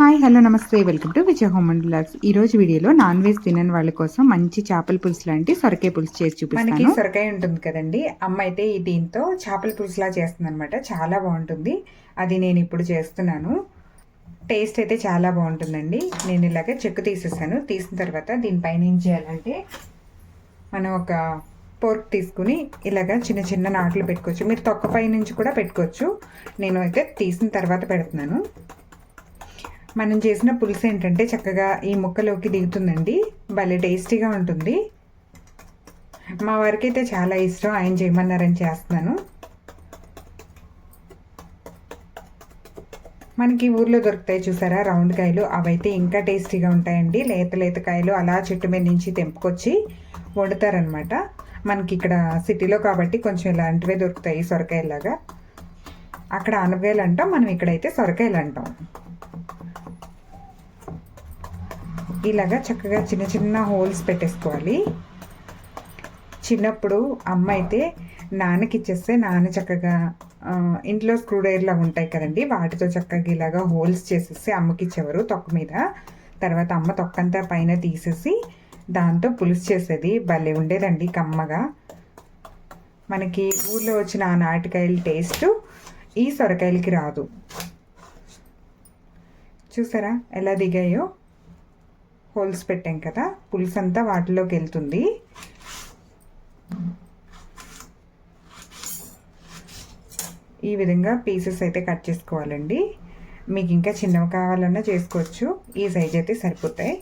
Hi hello నమస్తే. Welcome to Vijaya home and blogs ఈ రోజు వీడియోలో నాన్ వెజ్ తినని వాళ్ళ కోసం మంచి చేపల పులుసు లాంటి సొరకాయ పులుసు చేసి మనకి సొరకాయ ఉంటుంది కదండి. అమ్మ అయితే ఈ దీంతో చేపల పులుసులా చేస్తుంది అనమాట చాలా బాగుంటుంది. అది నేను ఇప్పుడు చేస్తున్నాను. టేస్ట్ అయితే చాలా బాగుంటుందండి. నేను ఇలాగ చెక్కు తీసేసాను. తీసిన తర్వాత దీనిపైన ఏం చేయాలంటే మనం ఒక పోర్క్ తీసుకుని ఇలాగ చిన్న చిన్న నాట్లు పెట్టుకోవచ్చు. మీరు తొక్కపై నుంచి కూడా పెట్టుకోవచ్చు. నేను అయితే తీసిన తర్వాత పెడుతున్నాను. మనం చేసిన పులుసు ఏంటంటే చక్కగా ఈ ముక్కలోకి దిగుతుందండి. భలే టేస్టీగా ఉంటుంది. మా వారికి అయితే చాలా ఇష్టం. ఆయన చేయమన్నారని చేస్తున్నాను. మనకి ఊర్లో దొరుకుతాయి చూసారా? రౌండ్ కాయలు. అవైతే ఇంకా టేస్టీగా ఉంటాయండి. లేత లేత కాయలు అలా చెట్టు మీద నుంచి తెంపుకొచ్చి వండుతారనమాట మనకి ఇక్కడ సిటీలో కాబట్టి కొంచెం ఇలాంటివే దొరుకుతాయి సొరకాయలాగా. అక్కడ ఆనపకాయలు అంటాం. మనం ఇక్కడైతే సొరకాయలు అంటాం. ఇలాగా చక్కగా చిన్న చిన్న హోల్స్ పెట్టేసుకోవాలి. చిన్నప్పుడు అమ్మ అయితే నాన్నకి ఇచ్చేస్తే నాన్న చక్కగా ఇంట్లో స్క్రూడ్రైవర్లా ఉంటాయి కదండి వాటితో చక్కగా ఇలాగా హోల్స్ చేసేసి అమ్మకి ఇచ్చేవారు తొక్క మీద. తర్వాత అమ్మ తొక్కంతా పైన తీసేసి దాంతో పులుసు చేసేది. భలే ఉండేదండి కమ్మగా. మనకి ఊర్లో వచ్చిన ఆ నాటికాయల టేస్ట్ ఈ సొరకాయలకి రాదు. చూసారా ఎలా దిగాయో? హోల్స్ పెట్టాం కదా పులుసు అంతా వాటిలోకి వెళ్తుంది. ఈ విధంగా పీసెస్ అయితే కట్ చేసుకోవాలండి. మీకు ఇంకా చిన్నవి కావాలన్నా చేసుకోవచ్చు. ఈ సైజ్ అయితే సరిపోతాయి.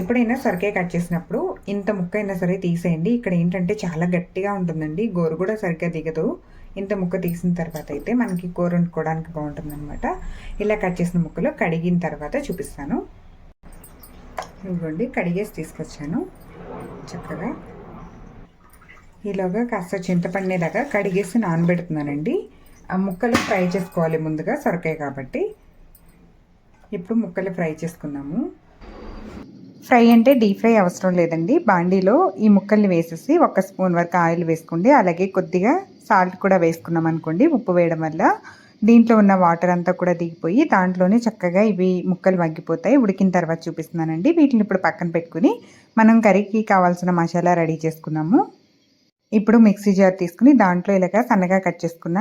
ఎప్పుడైనా సరికే కట్ చేసినప్పుడు ఇంత ముక్క అయినా సరే తీసేయండి. ఇక్కడ ఏంటంటే చాలా గట్టిగా ఉంటుందండి. గోరు కూడా సరిగ్గా దిగదు. ఇంత ముక్క తీసిన తర్వాత అయితే మనకి కూర వండుకోవడానికి బాగుంటుంది అనమాట ఇలా కట్ చేసిన ముక్కలు కడిగిన తర్వాత చూపిస్తాను. ఇవ్వండి కడిగేసి తీసుకొచ్చాను. చక్కగా. ఈలోగా కాస్త చింతపండేదాకా కడిగేసి నానబెడుతున్నానండి. ఆ ముక్కలు ఫ్రై చేసుకోవాలి ముందుగా సొరకాయ కాబట్టి. ఇప్పుడు ముక్కలు ఫ్రై చేసుకున్నాము. ఫ్రై అంటే డీప్ ఫ్రై అవసరం లేదండి. బాండీలో ఈ ముక్కల్ని వేసేసి ఒక స్పూన్ వరకు ఆయిల్ వేసుకోండి. అలాగే కొద్దిగా సాల్ట్ కూడా వేసుకున్నాం అనుకోండి ఉప్పు వేయడం వల్ల. దీంట్లో ఉన్న వాటర్ అంతా కూడా దిగిపోయి దాంట్లోనే చక్కగా ఇవి ముక్కలు మగ్గిపోతాయి. ఉడికిన తర్వాత చూపిస్తున్నానండి. వీటిని ఇప్పుడు పక్కన పెట్టుకుని మనం కర్రీకి కావాల్సిన మసాలా రెడీ చేసుకున్నాము. ఇప్పుడు మిక్సీ జార్ తీసుకుని దాంట్లో ఇలాగా సన్నగా కట్ చేసుకున్న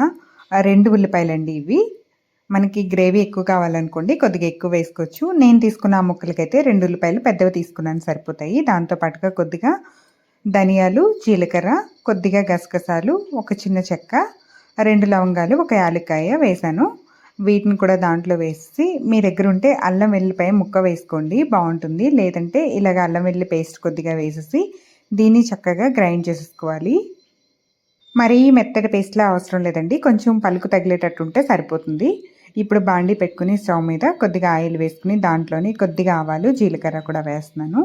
రెండు రెండు ఉల్లిపాయలండి ఇవి. మనకి గ్రేవీ ఎక్కువ కావాలనుకోండి కొద్దిగా ఎక్కువ వేసుకోవచ్చు. నేను తీసుకున్న ముక్కలకైతే రెండు ఉల్లిపాయలు పెద్దవి తీసుకున్నాను సరిపోతాయి. దాంతో పాటుగా కొద్దిగా ధనియాలు జీలకర్ర కొద్దిగా గసగసాలు ఒక చిన్న చెక్క రెండు లవంగాలు ఒక యాలక్కాయ వేసాను. వీటిని కూడా దాంట్లో వేసి మీ దగ్గర ఉంటే అల్లం వెల్లిపాయ ముక్క వేసుకోండి బాగుంటుంది. లేదంటే ఇలాగ అల్లం వెల్లి పేస్ట్ కొద్దిగా వేసేసి దీన్ని చక్కగా గ్రైండ్ చేసేసుకోవాలి. మరీ మెత్తటి పేస్ట్లా అవసరం లేదండి. కొంచెం పలుకు తగిలేటట్టు ఉంటే సరిపోతుంది. ఇప్పుడు బాండి పెట్టుకుని స్టవ్ మీద కొద్దిగా ఆయిల్ వేసుకుని దాంట్లోని కొద్దిగా ఆవాలు జీలకర్ర కూడా వేస్తున్నాను.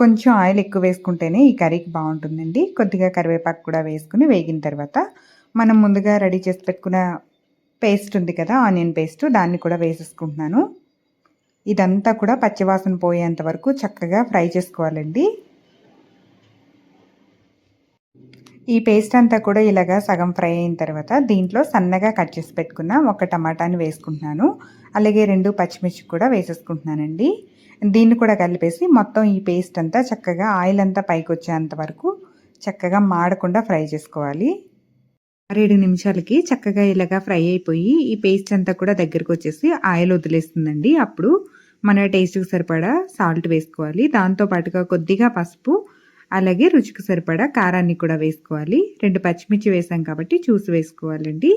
కొంచెం ఆయిల్ ఎక్కువ వేసుకుంటేనే ఈ కర్రీకి బాగుంటుందండి. కొద్దిగా కరివేపాకు కూడా వేసుకుని వేగిన తర్వాత మనం ముందుగా రెడీ చేసి పెట్టుకున్న పేస్ట్ ఉంది కదా ఆనియన్ పేస్ట్ దాన్ని కూడా వేసేసుకుంటున్నాను. ఇదంతా కూడా పచ్చివాసన పోయేంత వరకు చక్కగా ఫ్రై చేసుకోవాలండి. ఈ పేస్ట్ అంతా కూడా ఇలాగా సగం ఫ్రై అయిన తర్వాత దీంట్లో సన్నగా కట్ చేసి పెట్టుకున్న ఒక టమాటాని వేసుకుంటున్నాను. అలాగే రెండు పచ్చిమిర్చి కూడా వేసేసుకుంటున్నానండి. దీన్ని కూడా కలిపేసి మొత్తం ఈ పేస్ట్ అంతా చక్కగా ఆయిల్ అంతా పైకి వచ్చేంత వరకు చక్కగా మాడకుండా ఫ్రై చేసుకోవాలి. ఆరేడు నిమిషాలకి చక్కగా ఇలాగా ఫ్రై అయిపోయి ఈ పేస్ట్ అంతా కూడా దగ్గరకు వచ్చేసి ఆయిల్ వదిలేస్తుందండి. అప్పుడు మన టేస్ట్కి సరిపడా సాల్ట్ వేసుకోవాలి. దాంతో పాటుగా కొద్దిగా పసుపు అలాగే రుచికి సరిపడా కారాన్ని కూడా వేసుకోవాలి. రెండు పచ్చిమిర్చి వేసాం కాబట్టి చూసి వేసుకోవాలండి.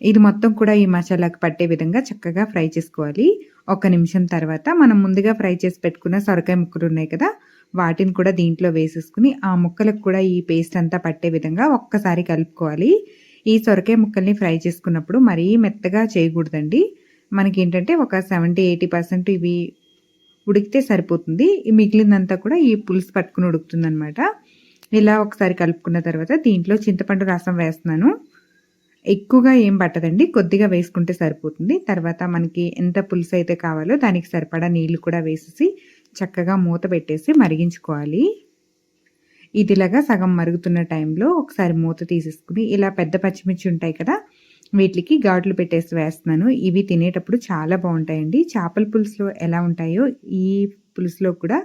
ఇది మొత్తం కూడా ఈ మసాలాకు పట్టే విధంగా చక్కగా ఫ్రై చేసుకోవాలి. ఒక నిమిషం తర్వాత మనం ముందుగా ఫ్రై చేసి పెట్టుకున్న సొరకాయ ముక్కలు ఉన్నాయి కదా వాటిని కూడా దీంట్లో వేసేసుకుని ఆ ముక్కలకు కూడా ఈ పేస్ట్ అంతా పట్టే విధంగా ఒక్కసారి కలుపుకోవాలి. ఈ సొరకాయ ముక్కల్ని ఫ్రై చేసుకున్నప్పుడు మరీ మెత్తగా చేయకూడదండి. మనకి ఏంటంటే ఒక సెవెంటీ ఎయిటీ పర్సెంట్ ఇవి ఉడికితే సరిపోతుంది. ఈ మిగిలిందంతా కూడా ఈ పులుసు పట్టుకుని ఉడుకుతుంది అనమాట ఇలా ఒకసారి కలుపుకున్న తర్వాత దీంట్లో చింతపండు రసం వేస్తున్నాను. ఎక్కువగా ఏం పట్టదండి. కొద్దిగా వేసుకుంటే సరిపోతుంది. తర్వాత మనకి ఎంత పులుసు అయితే కావాలో దానికి సరిపడా నీళ్ళు కూడా వేసేసి చక్కగా మూత పెట్టేసి మరిగించుకోవాలి. ఇదిలాగా సగం మరుగుతున్న టైంలో ఒకసారి మూత తీసేసుకుని ఇలా పెద్ద పచ్చిమిర్చి ఉంటాయి కదా వీటికి ఘాట్లు పెట్టేసి వేస్తున్నాను. ఇవి తినేటప్పుడు చాలా బాగుంటాయండి. చేపల పులుసులో ఎలా ఉంటాయో ఈ పులుసులో కూడా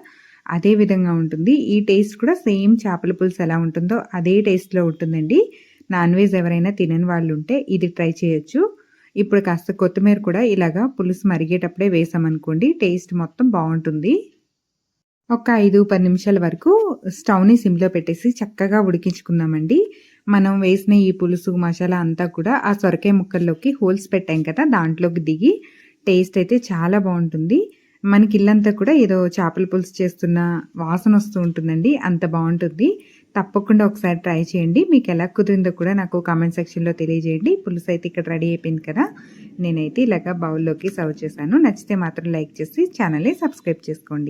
అదే విధంగా ఉంటుంది. ఈ టేస్ట్ కూడా సేమ్ చేపల పులుసు ఎలా ఉంటుందో అదే టేస్ట్లో ఉంటుందండి. నాన్ వెజ్ ఎవరైనా తినని వాళ్ళు ఉంటే ఇది ట్రై చేయొచ్చు. ఇప్పుడు కాస్త కొత్తిమీర కూడా ఇలాగా పులుసు మరిగేటప్పుడే వేసామనుకోండి టేస్ట్ మొత్తం బాగుంటుంది. ఒక ఐదు పది నిమిషాల వరకు స్టవ్ని సిమ్లో పెట్టేసి చక్కగా ఉడికించుకుందామండి. మనం వేసిన ఈ పులుసు మసాలా అంతా కూడా ఆ సొరకాయ ముక్కల్లోకి హోల్స్ పెట్టాం కదా దాంట్లోకి దిగి టేస్ట్ అయితే చాలా బాగుంటుంది. మనకి ఇల్లంతా కూడా ఏదో చేపల పులుసు చేస్తున్న వాసన వస్తూ ఉంటుందండి అంత బాగుంటుంది. తప్పకుండా ఒకసారి ట్రై చేయండి. మీకు ఎలా కుదిరిందో కూడా నాకు కామెంట్ సెక్షన్లో తెలియజేయండి. పులుసు అయితే ఇక్కడ రెడీ అయిపోయింది కదా నేనైతే ఇలాగ బౌల్లోకి సర్వ్ చేశాను. నచ్చితే మాత్రం లైక్ చేసి ఛానల్ని సబ్స్క్రైబ్ చేసుకోండి.